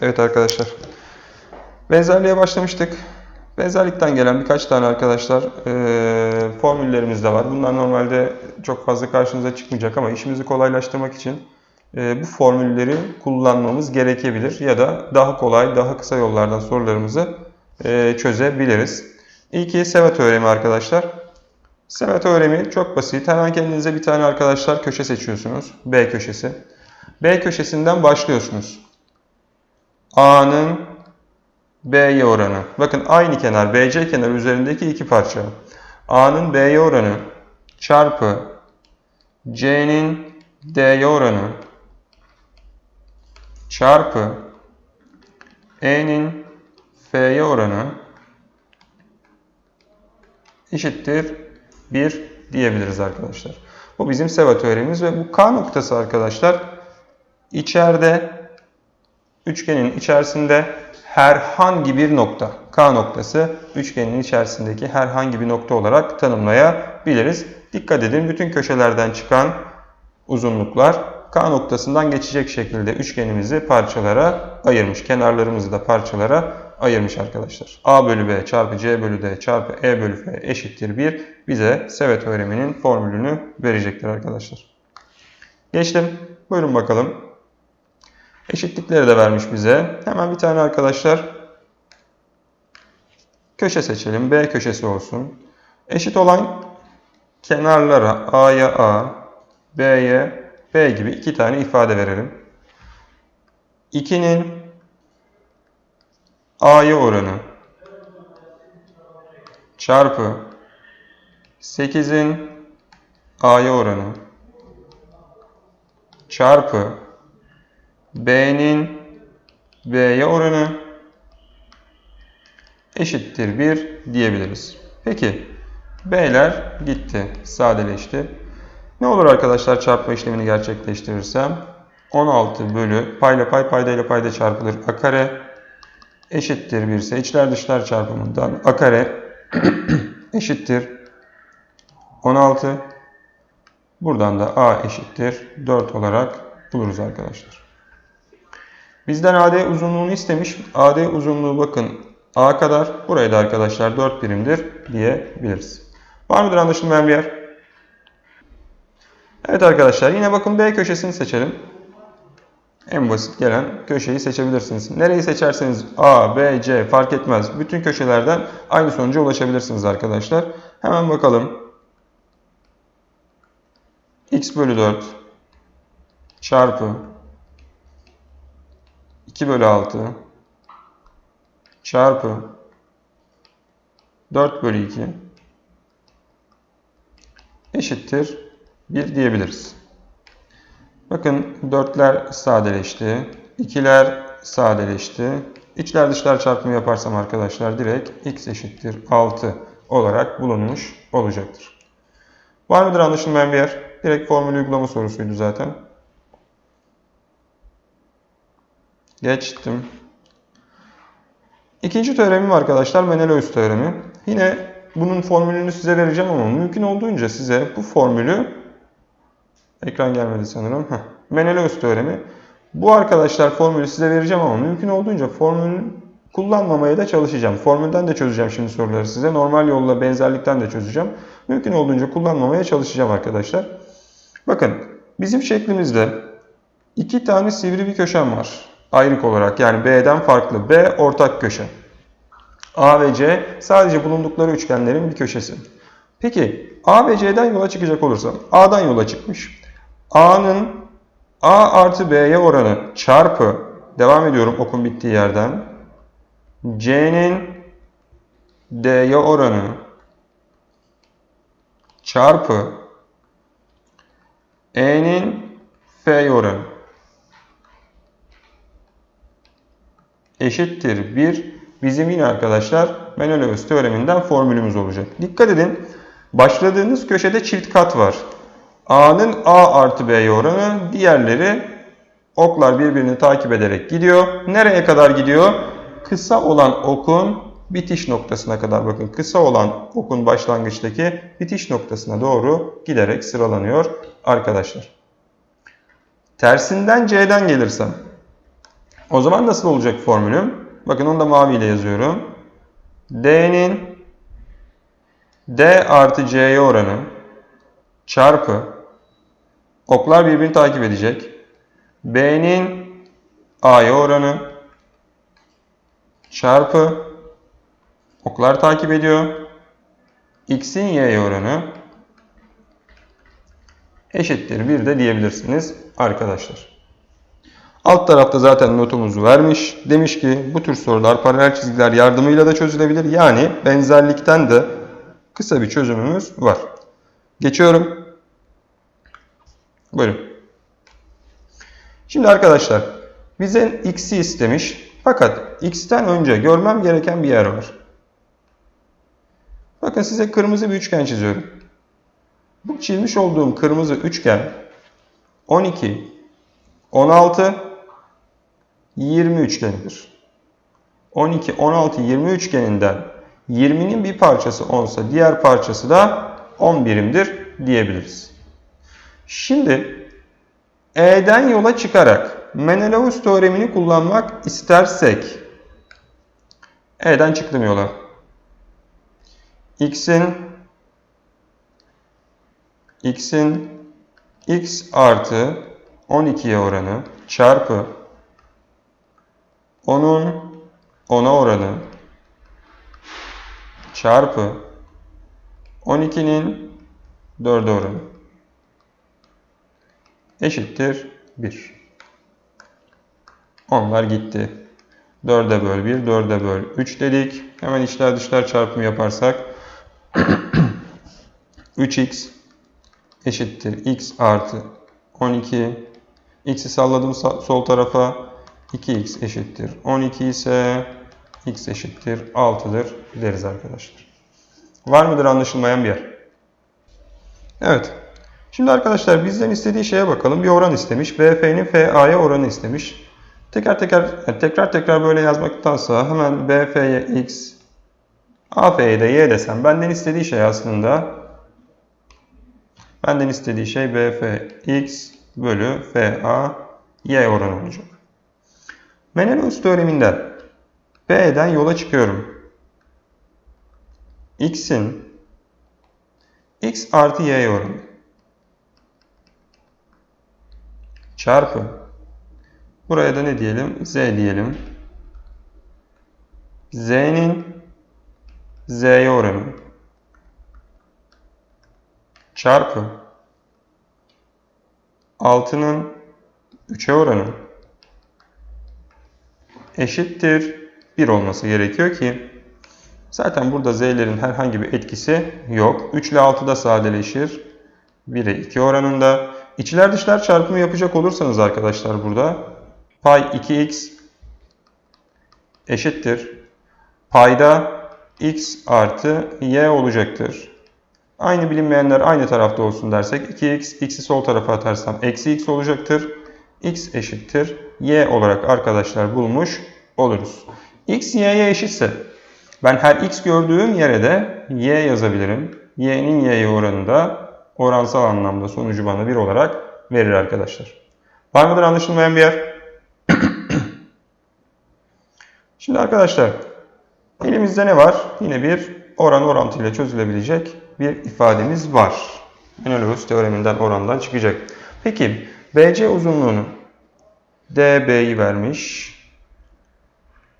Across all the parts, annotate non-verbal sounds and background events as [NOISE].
Evet arkadaşlar. Benzerliğe başlamıştık. Benzerlikten gelen birkaç tane arkadaşlar eee formüllerimiz de var. Bunlar normalde çok fazla karşınıza çıkmayacak ama işimizi kolaylaştırmak için eee, bu formülleri kullanmamız gerekebilir. Ya da daha kolay, daha kısa yollardan sorularımızı eee, çözebiliriz. İlki Seva teoremi arkadaşlar. Seva teoremi çok basit. Hemen kendinize bir tane arkadaşlar köşe seçiyorsunuz. B köşesi. B köşesinden başlıyorsunuz. A'nın B'ye oranı. Bakın aynı kenar BC kenarı üzerindeki iki parça. A'nın B'ye oranı çarpı C'nin D'ye oranı çarpı E'nin F'ye oranı eşittir 1 diyebiliriz arkadaşlar. Bu bizim Seva teoremimiz ve bu K noktası arkadaşlar içeride üçgenin içerisinde herhangi bir nokta. K noktası üçgenin içerisindeki herhangi bir nokta olarak tanımlayabiliriz. Dikkat edin bütün köşelerden çıkan uzunluklar K noktasından geçecek şekilde üçgenimizi parçalara ayırmış. Kenarlarımızı da parçalara ayırmış arkadaşlar. A bölü B çarpı C bölü D çarpı E bölü F eşittir 1 bize Seva teoreminin formülünü verecektir arkadaşlar. Geçtim. Buyurun bakalım. Eşitlikleri de vermiş bize. Hemen bir tane arkadaşlar köşe seçelim. B köşesi olsun. Eşit olan kenarlara A'ya A, B'ye B gibi iki tane ifade verelim. 2'nin A'ya oranı çarpı 8'in A'ya oranı çarpı B'nin B'ye oranı eşittir 1 diyebiliriz. Peki B'ler gitti, sadeleşti. Ne olur arkadaşlar çarpma işlemini gerçekleştirirsem? 16 bölü payla pay paydayla payda çarpılır a kare eşittir 1 ise içler dışlar çarpımından a kare [CLEARS THROAT] eşittir 16. Buradan da a eşittir 4 olarak buluruz arkadaşlar. Bizden AD uzunluğunu istemiş. AD uzunluğu bakın A kadar. Burayı da arkadaşlar 4 birimdir diyebiliriz. Var mıdır anlaşılmayan bir yer? Evet arkadaşlar yine bakın B köşesini seçelim. En basit gelen köşeyi seçebilirsiniz. Nereyi seçerseniz A, B, C fark etmez. Bütün köşelerden aynı sonuca ulaşabilirsiniz arkadaşlar. Hemen bakalım. X bölü 4 çarpı 2 bölü 6 çarpı 4 bölü 2 eşittir 1 diyebiliriz. Bakın 4'ler sadeleşti. 2'ler sadeleşti. İçler dışlar çarpımı yaparsam arkadaşlar direkt x eşittir 6 olarak bulunmuş olacaktır. Var mıdır anlaşılmayan bir yer? Direkt formül uygulama sorusuydu zaten. Geçtim. İkinci teoremim arkadaşlar Menelaus teoremi. Yine bunun formülünü size vereceğim ama mümkün olduğunca size bu formülü ekran gelmedi sanırım. Heh. Menelaus teoremi. Bu arkadaşlar formülü size vereceğim ama mümkün olduğunca formülü kullanmamaya da çalışacağım. Formülden de çözeceğim şimdi soruları size. Normal yolla benzerlikten de çözeceğim. Mümkün olduğunca kullanmamaya çalışacağım arkadaşlar. Bakın bizim şeklimizde iki tane sivri bir köşem var ayrık olarak yani B'den farklı. B ortak köşe. A ve C sadece bulundukları üçgenlerin bir köşesi. Peki A ve C'den yola çıkacak olursam A'dan yola çıkmış. A'nın A artı B'ye oranı çarpı devam ediyorum okun bittiği yerden. C'nin D'ye oranı çarpı E'nin F'ye oranı. Eşittir 1 bizim yine arkadaşlar Menelaus teoreminden formülümüz olacak. Dikkat edin başladığınız köşede çift kat var. A'nın A artı B'ye oranı diğerleri oklar birbirini takip ederek gidiyor. Nereye kadar gidiyor? Kısa olan okun bitiş noktasına kadar bakın. Kısa olan okun başlangıçtaki bitiş noktasına doğru giderek sıralanıyor arkadaşlar. Tersinden C'den gelirsem O zaman nasıl olacak formülüm? Bakın onu da maviyle yazıyorum. D'nin D artı C'ye oranı çarpı oklar birbirini takip edecek. B'nin A'ya oranı çarpı oklar takip ediyor. X'in Y'ye oranı eşittir 1 de diyebilirsiniz arkadaşlar. Alt tarafta zaten notumuzu vermiş. Demiş ki bu tür sorular paralel çizgiler yardımıyla da çözülebilir. Yani benzerlikten de kısa bir çözümümüz var. Geçiyorum. Buyurun. Şimdi arkadaşlar bize x'i istemiş. Fakat x'ten önce görmem gereken bir yer var. Bakın size kırmızı bir üçgen çiziyorum. Bu çizmiş olduğum kırmızı üçgen 12, 16, 20 üçgenidir. 12, 16, 20 üçgeninden 20'nin bir parçası 10 ise diğer parçası da 10 birimdir diyebiliriz. Şimdi E'den yola çıkarak Menelaus teoremini kullanmak istersek E'den çıktım yola. X'in X'in X artı 12'ye oranı çarpı onun 10'a oranı çarpı 12'nin 4'e oranı eşittir 1. Onlar gitti. 4'e böl 1, 4'e böl 3 dedik. Hemen içler dışlar çarpımı yaparsak [CLEARS THROAT] 3x eşittir x artı 12. x'i salladım sol tarafa. 2x eşittir 12 ise x eşittir 6'dır deriz arkadaşlar. Var mıdır anlaşılmayan bir yer? Evet. Şimdi arkadaşlar bizden istediği şeye bakalım. Bir oran istemiş. BF'nin FA'ya oranı istemiş. Tekrar tekrar tekrar tekrar böyle yazmaktansa hemen BF'ye x, AF'ye de y desem benden istediği şey aslında benden istediği şey BF x bölü FA y oranı olacak. Menelaus teoreminden B'den yola çıkıyorum. X'in x artı y oranı çarpı buraya da ne diyelim? Z diyelim. Z'nin Z'ye oranı çarpı 6'nın 3'e oranı eşittir 1 olması gerekiyor ki zaten burada z'lerin herhangi bir etkisi yok. 3 ile 6 da sadeleşir. 1'e 2 oranında. İçler dışlar çarpımı yapacak olursanız arkadaşlar burada pay 2x eşittir. Payda x artı y olacaktır. Aynı bilinmeyenler aynı tarafta olsun dersek 2x, x'i sol tarafa atarsam eksi x olacaktır. X eşittir y olarak arkadaşlar bulmuş oluruz. x y'ye eşitse ben her x gördüğüm yere de y yazabilirim. y'nin y'ye oranı da oransal anlamda sonucu bana 1 olarak verir arkadaşlar. Var mıdır anlaşılmayan bir yer? [CLEARS THROAT] Şimdi arkadaşlar elimizde ne var? Yine bir oran orantıyla çözülebilecek bir ifademiz var. Menelaus teoreminden orandan çıkacak. Peki BC uzunluğunu DB'yi vermiş.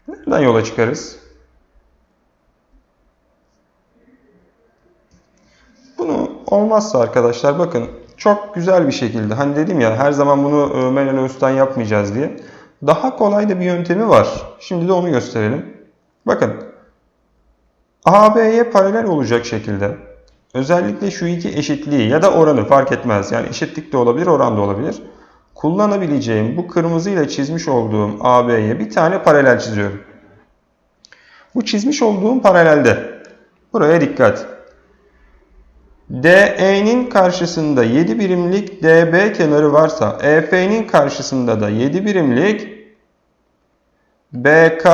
Nereden yola çıkarız? Bunu olmazsa arkadaşlar bakın çok güzel bir şekilde hani dedim ya her zaman bunu Menelaus'tan yapmayacağız diye. Daha kolay da bir yöntemi var. Şimdi de onu gösterelim. Bakın AB'ye paralel olacak şekilde özellikle şu iki eşitliği ya da oranı fark etmez. Yani eşitlik de olabilir, oran da olabilir. Kullanabileceğim bu kırmızı ile çizmiş olduğum AB'ye bir tane paralel çiziyorum. Bu çizmiş olduğum paralelde buraya dikkat. DE'nin karşısında 7 birimlik DB kenarı varsa EF'nin karşısında da 7 birimlik BK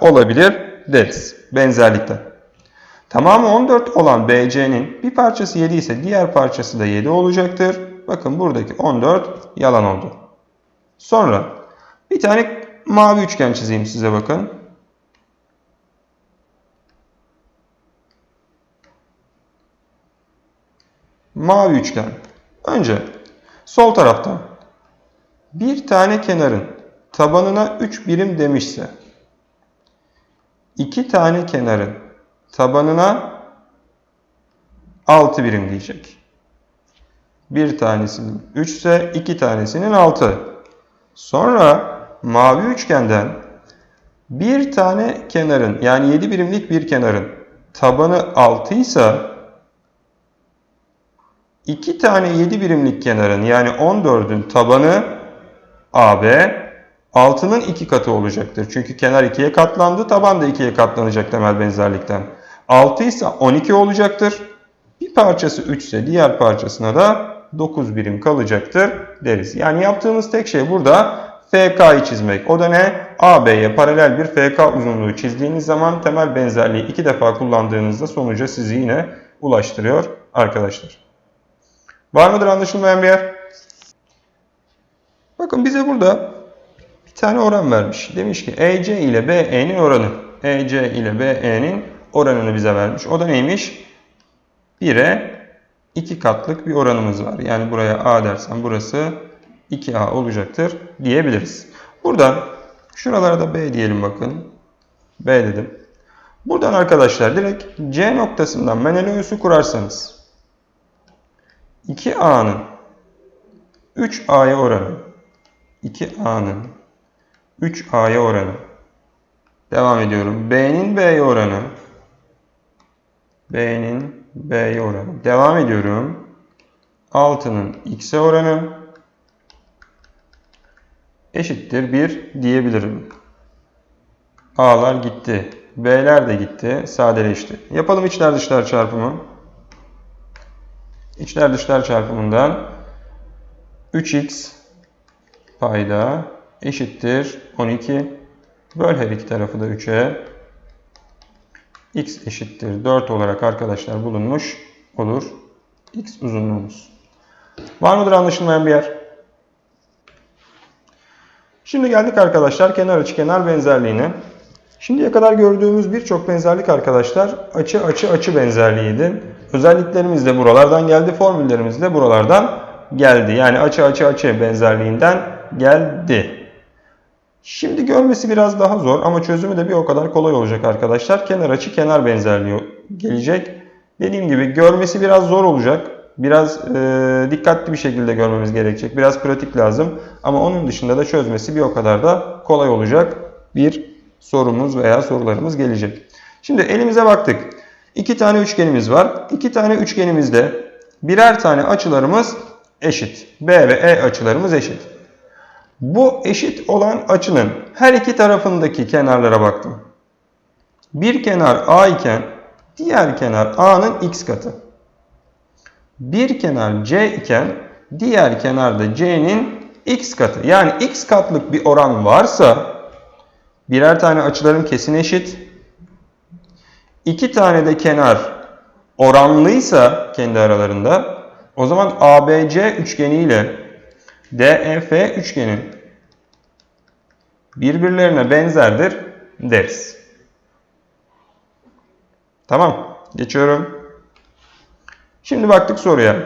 olabilir deriz benzerlikten. Tamamı 14 olan BC'nin bir parçası 7 ise diğer parçası da 7 olacaktır. Bakın buradaki 14 yalan oldu. Sonra bir tane mavi üçgen çizeyim size bakın. Mavi üçgen. Önce sol taraftan bir tane kenarın tabanına 3 birim demişse iki tane kenarın tabanına 6 birim diyecek. Bir tanesinin 3 ise iki tanesinin 6. Sonra mavi üçgenden bir tane kenarın yani 7 birimlik bir kenarın tabanı 6 ise iki tane 7 birimlik kenarın yani 14'ün tabanı AB 6'nın 2 katı olacaktır. Çünkü kenar 2'ye katlandı, taban da 2'ye katlanacak temel benzerlikten. 6 ise 12 olacaktır. Bir parçası 3 ise diğer parçasına da 9 birim kalacaktır deriz. Yani yaptığımız tek şey burada FK'yı çizmek. O da ne? AB'ye paralel bir FK uzunluğu çizdiğiniz zaman temel benzerliği iki defa kullandığınızda sonuca sizi yine ulaştırıyor arkadaşlar. Var mıdır anlaşılmayan bir yer? Bakın bize burada bir tane oran vermiş. Demiş ki EC ile BE'nin oranı. EC ile BE'nin oranını bize vermiş. O da neymiş? 1'e 2 katlık bir oranımız var. Yani buraya A dersen burası 2A olacaktır diyebiliriz. Buradan şuralara da B diyelim bakın. B dedim. Buradan arkadaşlar direkt C noktasından Menelaus'u kurarsanız 2A'nın 3A'ya oranı 2A'nın 3A'ya oranı devam ediyorum. B'nin B'ye oranı B'nin B'ye oranı devam ediyorum. 6'nın X'e oranı eşittir 1 diyebilirim. A'lar gitti. B'ler de gitti. Sadeleşti. Yapalım içler dışlar çarpımı. İçler dışlar çarpımından 3x payda eşittir 12. Böl her iki tarafı da 3'e. X eşittir 4 olarak arkadaşlar bulunmuş olur. x uzunluğumuz. Var mıdır anlaşılmayan bir yer? Şimdi geldik arkadaşlar kenar açı kenar benzerliğine. Şimdiye kadar gördüğümüz birçok benzerlik arkadaşlar açı açı açı benzerliğiydi. Özelliklerimiz de buralardan geldi, formüllerimiz de buralardan geldi. Yani açı açı açı benzerliğinden geldi. Şimdi görmesi biraz daha zor ama çözümü de bir o kadar kolay olacak arkadaşlar. Kenar açı kenar benzerliği gelecek. Dediğim gibi görmesi biraz zor olacak. Biraz e, dikkatli bir şekilde görmemiz gerekecek. Biraz pratik lazım. Ama onun dışında da çözmesi bir o kadar da kolay olacak bir sorumuz veya sorularımız gelecek. Şimdi elimize baktık. İki tane üçgenimiz var. İki tane üçgenimizde birer tane açılarımız eşit. B ve E açılarımız eşit. Bu eşit olan açının her iki tarafındaki kenarlara baktım. Bir kenar A iken diğer kenar A'nın x katı. Bir kenar C iken diğer kenarda C'nin x katı. Yani x katlık bir oran varsa birer tane açılarım kesin eşit. İki tane de kenar oranlıysa kendi aralarında o zaman ABC üçgeni ile DEF üçgenin birbirlerine benzerdir deriz. Tamam. Geçiyorum. Şimdi baktık soruya.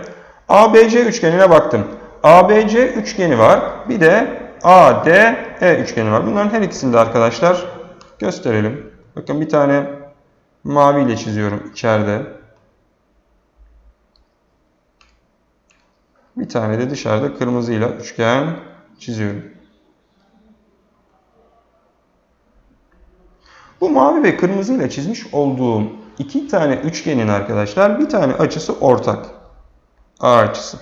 ABC üçgenine baktım. ABC üçgeni var. Bir de ADE üçgeni var. Bunların her ikisini de arkadaşlar gösterelim. Bakın bir tane mavi ile çiziyorum içeride. Bir tane de dışarıda kırmızıyla üçgen çiziyorum. Bu mavi ve kırmızı ile çizmiş olduğum iki tane üçgenin arkadaşlar bir tane açısı ortak. A açısı.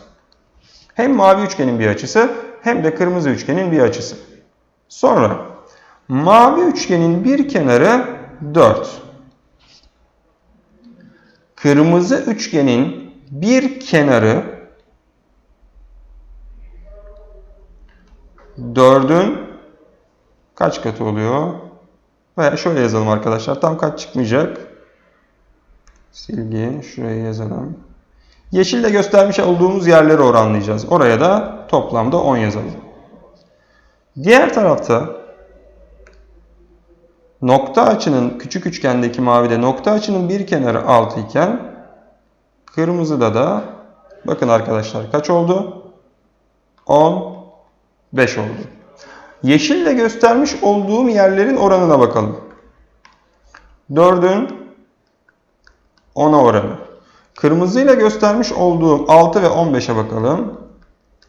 Hem mavi üçgenin bir açısı hem de kırmızı üçgenin bir açısı. Sonra mavi üçgenin bir kenarı 4. Kırmızı üçgenin bir kenarı 4'ün kaç katı oluyor? Veya şöyle yazalım arkadaşlar. Tam kaç çıkmayacak. Silgi. Şuraya yazalım. Yeşille göstermiş olduğumuz yerleri oranlayacağız. Oraya da toplamda 10 yazalım. Diğer tarafta nokta açının küçük üçgendeki mavide nokta açının bir kenarı 6 iken kırmızıda da bakın arkadaşlar kaç oldu? 15 oldu. Yeşille göstermiş olduğum yerlerin oranına bakalım. 4'ün 10'a oranı. Kırmızıyla göstermiş olduğum 6 ve 15'e bakalım.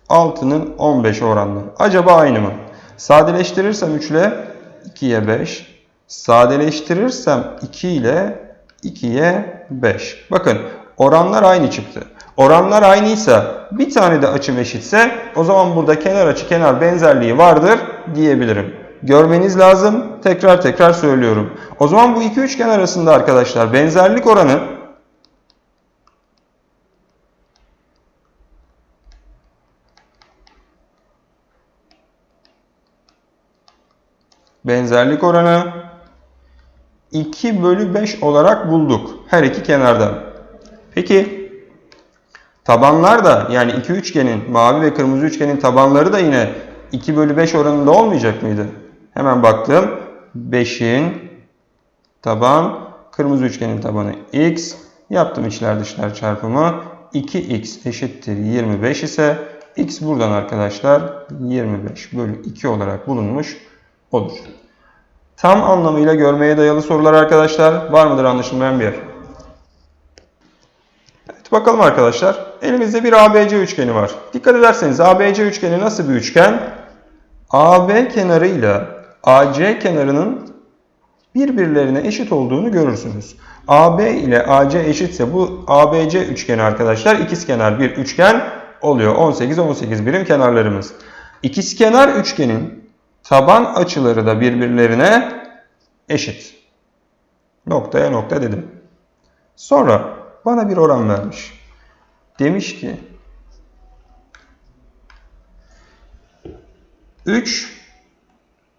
6'nın 15'e oranları. Acaba aynı mı? Sadeleştirirsem 3 ile 2'ye 5. Sadeleştirirsem 2 ile 2'ye 5. Bakın oranlar aynı çıktı. Oranlar aynıysa bir tane de açım eşitse o zaman burada kenar açı kenar benzerliği vardır diyebilirim. Görmeniz lazım. Tekrar tekrar söylüyorum. O zaman bu iki üçgen arasında arkadaşlar benzerlik oranı benzerlik oranı 2 bölü 5 olarak bulduk. Her iki kenardan. Peki tabanlar da yani iki üçgenin mavi ve kırmızı üçgenin tabanları da yine 2 bölü 5 oranında olmayacak mıydı? Hemen baktım. 5'in taban kırmızı üçgenin tabanı x. Yaptım içler dışlar çarpımı. 2x eşittir 25 ise x buradan arkadaşlar 25 bölü 2 olarak bulunmuş olur. Tam anlamıyla görmeye dayalı sorular arkadaşlar. Var mıdır anlaşılmayan bir yer? Bakalım arkadaşlar. Elimizde bir ABC üçgeni var. Dikkat ederseniz ABC üçgeni nasıl bir üçgen? AB kenarıyla AC kenarının birbirlerine eşit olduğunu görürsünüz. AB ile AC eşitse bu ABC üçgeni arkadaşlar ikizkenar bir üçgen oluyor. 18 18 birim kenarlarımız. İkizkenar üçgenin taban açıları da birbirlerine eşit. Noktaya nokta dedim. Sonra bana bir oran vermiş. Demiş ki 3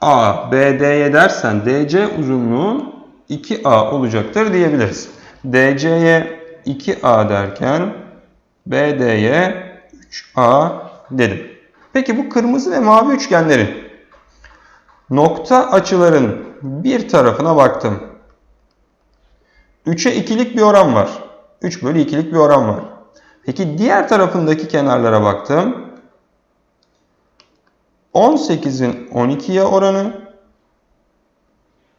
A BD'ye dersen DC uzunluğu 2A olacaktır diyebiliriz. DC'ye 2A derken BD'ye 3A dedim. Peki bu kırmızı ve mavi üçgenlerin nokta açıların bir tarafına baktım. 3'e 2'lik bir oran var. 3 bölü 2'lik bir oran var. Peki diğer tarafındaki kenarlara baktım. 18'in 12'ye oranı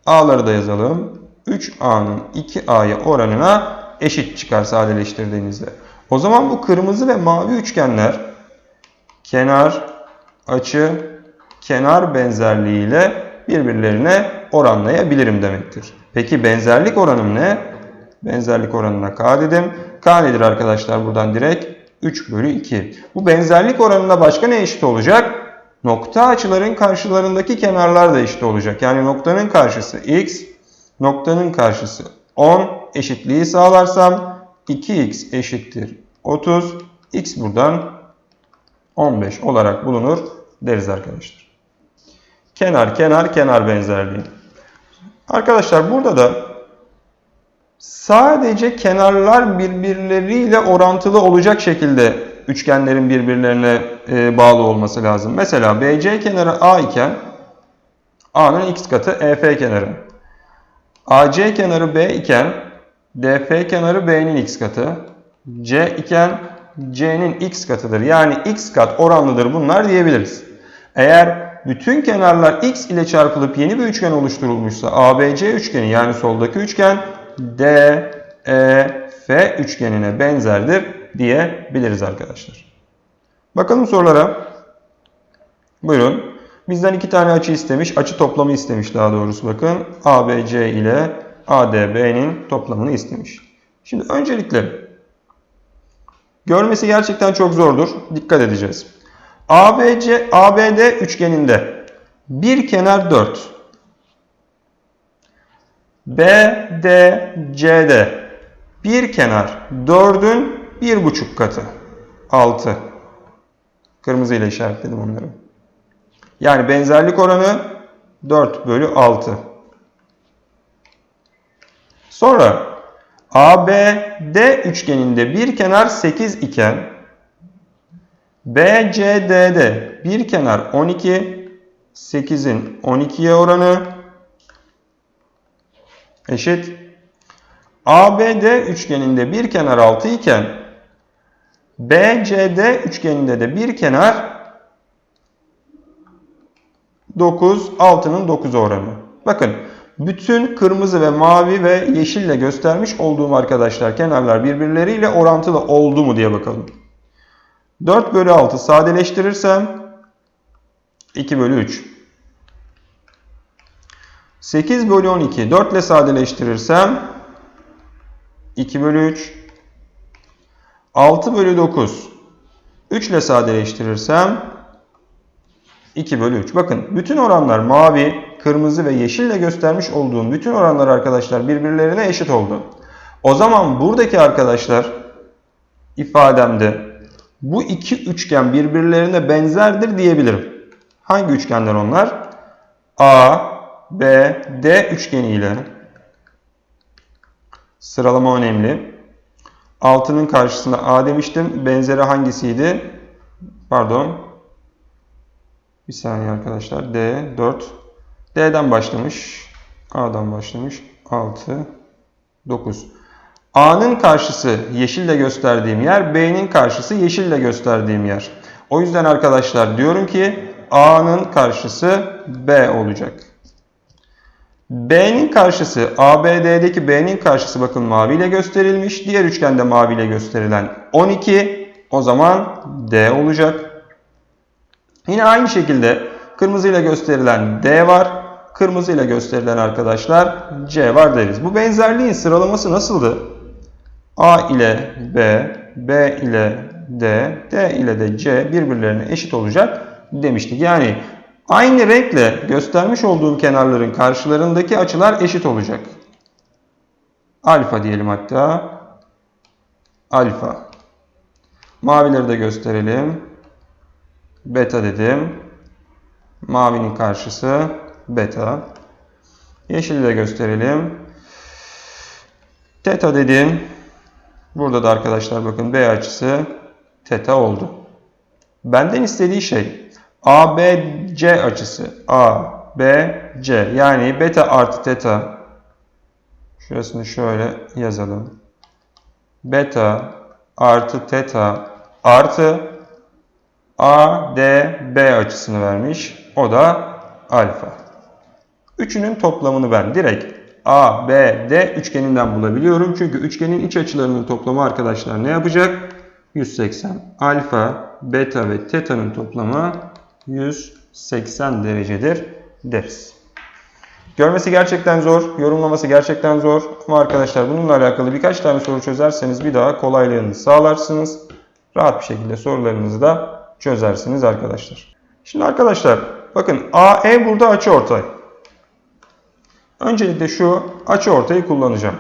A'ları da yazalım. 3A'nın 2A'ya oranına eşit çıkar sadeleştirdiğinizde. O zaman bu kırmızı ve mavi üçgenler kenar, açı, kenar benzerliğiyle birbirlerine oranlayabilirim demektir. Peki benzerlik oranım ne? Benzerlik oranına K dedim. K nedir arkadaşlar buradan direkt? 3 bölü 2. Bu benzerlik oranına başka ne eşit olacak? Nokta açıların karşılarındaki kenarlar da eşit olacak. Yani noktanın karşısı x, noktanın karşısı 10 eşitliği sağlarsam 2x eşittir 30. x buradan 15 olarak bulunur deriz arkadaşlar. Kenar, kenar, kenar benzerliği. Arkadaşlar burada da sadece kenarlar birbirleriyle orantılı olacak şekilde üçgenlerin birbirlerine e, bağlı olması lazım. Mesela BC kenarı A iken A'nın x katı EF kenarı. AC kenarı B iken DF kenarı B'nin x katı. C iken C'nin x katıdır. Yani x kat oranlıdır bunlar diyebiliriz. Eğer bütün kenarlar x ile çarpılıp yeni bir üçgen oluşturulmuşsa ABC üçgeni yani soldaki üçgen D, E, F üçgenine benzerdir diyebiliriz arkadaşlar. Bakalım sorulara. Buyurun. Bizden iki tane açı istemiş. Açı toplamı istemiş daha doğrusu bakın. ABC ile ADB'nin toplamını istemiş. Şimdi öncelikle görmesi gerçekten çok zordur. Dikkat edeceğiz. ABC, ABD üçgeninde bir kenar 4. BDC'de bir kenar 4'ün bir buçuk katı 6. Kırmızı ile işaretledim onları. Yani benzerlik oranı 4 bölü 6. Sonra ABD üçgeninde bir kenar 8 iken BCD'de bir kenar 12, 8'in 12'ye oranı eşit. ABD üçgeninde bir kenar 6 iken BCD üçgeninde de bir kenar 9, 6'nın 9 oranı. Bakın bütün kırmızı ve mavi ve yeşille göstermiş olduğum arkadaşlar kenarlar birbirleriyle orantılı oldu mu diye bakalım. 4 bölü 6 sadeleştirirsem 2 bölü 3. 8 bölü 12 4 ile sadeleştirirsem 2 bölü 3. 6 bölü 9 3 ile sadeleştirirsem 2 bölü 3. Bakın bütün oranlar mavi, kırmızı ve yeşille göstermiş olduğum bütün oranlar arkadaşlar birbirlerine eşit oldu. O zaman buradaki arkadaşlar ifademde bu iki üçgen birbirlerine benzerdir diyebilirim. Hangi üçgenler onlar? A, B, D üçgeni ile sıralama önemli. 6'nın karşısına A demiştim. Benzeri hangisiydi? Pardon. Bir saniye arkadaşlar. D, 4. D'den başlamış. A'dan başlamış. 6, 9. A'nın karşısı yeşille gösterdiğim yer, B'nin karşısı yeşille gösterdiğim yer. O yüzden arkadaşlar diyorum ki A'nın karşısı B olacak. B'nin karşısı ABD'deki B'nin karşısı bakın maviyle gösterilmiş. Diğer üçgende maviyle gösterilen 12. O zaman D olacak. Yine aynı şekilde kırmızıyla gösterilen D var. Kırmızıyla gösterilen arkadaşlar C var deriz. Bu benzerliğin sıralaması nasıldı? A ile B, B ile D, D ile de C birbirlerine eşit olacak demiştik. Yani aynı renkle göstermiş olduğum kenarların karşılarındaki açılar eşit olacak. Alfa diyelim hatta. Alfa. Mavileri de gösterelim. Beta dedim. Mavinin karşısı beta. Yeşili de gösterelim. Teta dedim. Burada da arkadaşlar bakın B açısı teta oldu. Benden istediği şey ABC açısı. ABC yani beta artı teta. Şurasını şöyle yazalım. Beta artı teta artı ADB açısını vermiş. O da alfa. Üçünün toplamını ben direkt ABD üçgeninden bulabiliyorum. Çünkü üçgenin iç açılarının toplamı arkadaşlar ne yapacak? 180. Alfa, beta ve teta'nın toplamı 180 derecedir deriz. Görmesi gerçekten zor, yorumlaması gerçekten zor. Ama arkadaşlar bununla alakalı birkaç tane soru çözerseniz bir daha kolaylığını sağlarsınız. Rahat bir şekilde sorularınızı da çözersiniz arkadaşlar. Şimdi arkadaşlar bakın AE burada açıortay. Öncelikle şu açıortayı kullanacağım.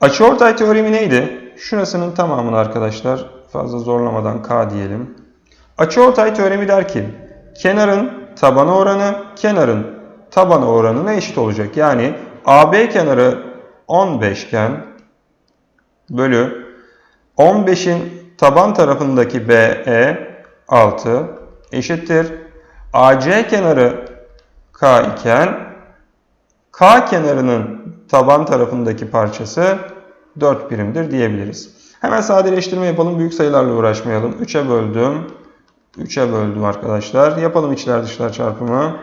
Açıortay teoremi neydi? Şurasının tamamını arkadaşlar fazla zorlamadan K diyelim. Açıortay teoremi der ki kenarın tabana oranı kenarın tabana oranına eşit olacak. Yani AB kenarı 15 iken bölü 15'in taban tarafındaki BE 6 eşittir. AC kenarı K iken K kenarının taban tarafındaki parçası 4 birimdir diyebiliriz. Hemen sadeleştirme yapalım. Büyük sayılarla uğraşmayalım. 3'e böldüm. 3'e böldüm arkadaşlar. Yapalım içler dışlar çarpımı.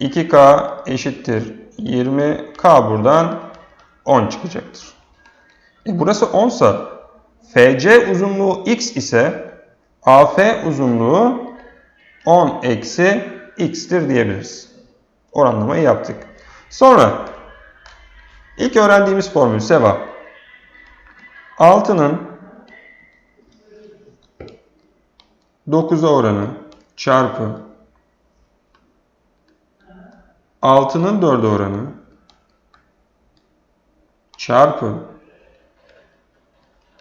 2K eşittir 20K buradan 10 çıkacaktır. E burası 10 sa FC uzunluğu X ise AF uzunluğu 10 eksi X'tir diyebiliriz. Oranlamayı yaptık. Sonra ilk öğrendiğimiz formül seva. 6'nın 9'a oranı çarpı 6'nın 4'e oranı çarpı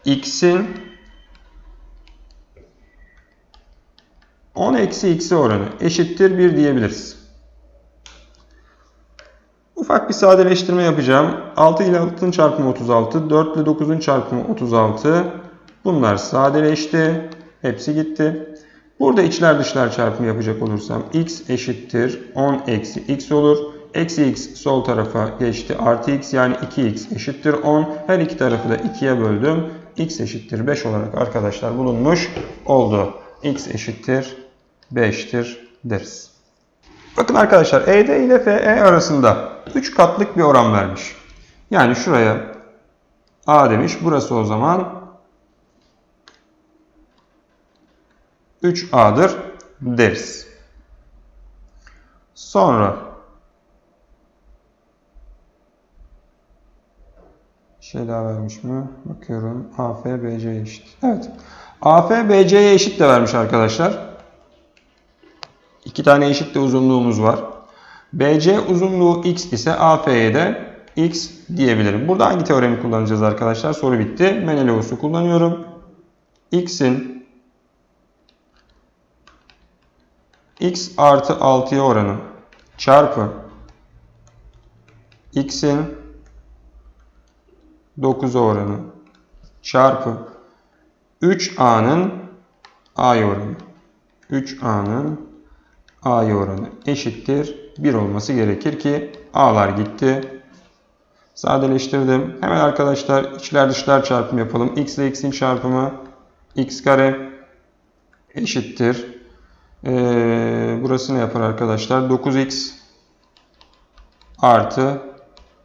x'in 10 eksi x'e oranı eşittir 1 diyebiliriz. Ufak bir sadeleştirme yapacağım. 6 ile 6'nın çarpımı 36, 4 ile 9'un çarpımı 36. Bunlar sadeleşti. Hepsi gitti. Burada içler dışlar çarpımı yapacak olursam x eşittir 10 eksi x olur. Eksi x sol tarafa geçti. Artı x yani 2x eşittir 10. Her iki tarafı da 2'ye böldüm. x eşittir 5 olarak arkadaşlar bulunmuş oldu. x eşittir 5'tir deriz. Bakın arkadaşlar ED ile FE arasında 3 katlık bir oran vermiş. Yani şuraya A demiş. Burası o zaman 3A'dır deriz. Sonra şey daha vermiş mi? Bakıyorum. AF BC'ye eşit. Evet. AF BC'ye eşit de vermiş arkadaşlar. İki tane eşit de uzunluğumuz var. BC uzunluğu x ise AF'ye de x diyebilirim. Burada hangi teoremi kullanacağız arkadaşlar? Soru bitti. Menelaus'u kullanıyorum. x'in x artı 6'ya oranı çarpı x'in 9'a oranı çarpı 3a'nın a'ya oranı. 3a'nın a'ya oranı eşittir 1 olması gerekir ki a'lar gitti. Sadeleştirdim. Hemen arkadaşlar içler dışlar çarpımı yapalım. x ile x'in çarpımı x kare eşittir. Ee, burası ne yapar arkadaşlar? 9x artı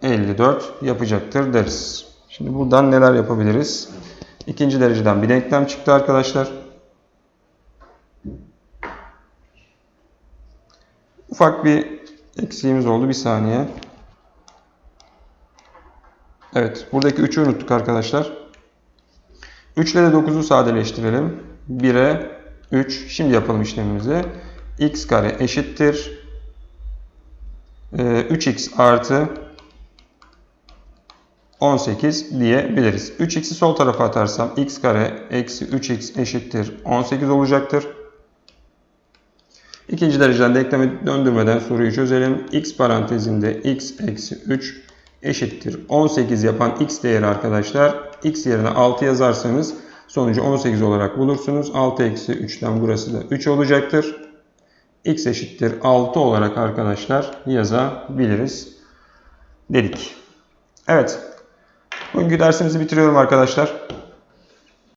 54 yapacaktır deriz. Şimdi buradan neler yapabiliriz? İkinci dereceden bir denklem çıktı arkadaşlar. Ufak bir eksiğimiz oldu. Bir saniye. Evet. Buradaki 3'ü unuttuk arkadaşlar. 3 ile de 9'u sadeleştirelim. 1'e 3. Şimdi yapalım işlemimizi. x kare eşittir. 3x Ee, artı 18 diyebiliriz. 3x'i sol tarafa atarsam x kare eksi 3x eşittir 18 olacaktır. İkinci dereceden denklemi döndürmeden soruyu çözelim. x parantezinde x eksi 3 eşittir 18 yapan x değeri arkadaşlar. x yerine 6 yazarsanız sonucu 18 olarak bulursunuz. 6 eksi 3'ten burası da 3 olacaktır. x eşittir 6 olarak arkadaşlar yazabiliriz dedik. Evet. Bugünkü dersimizi bitiriyorum arkadaşlar.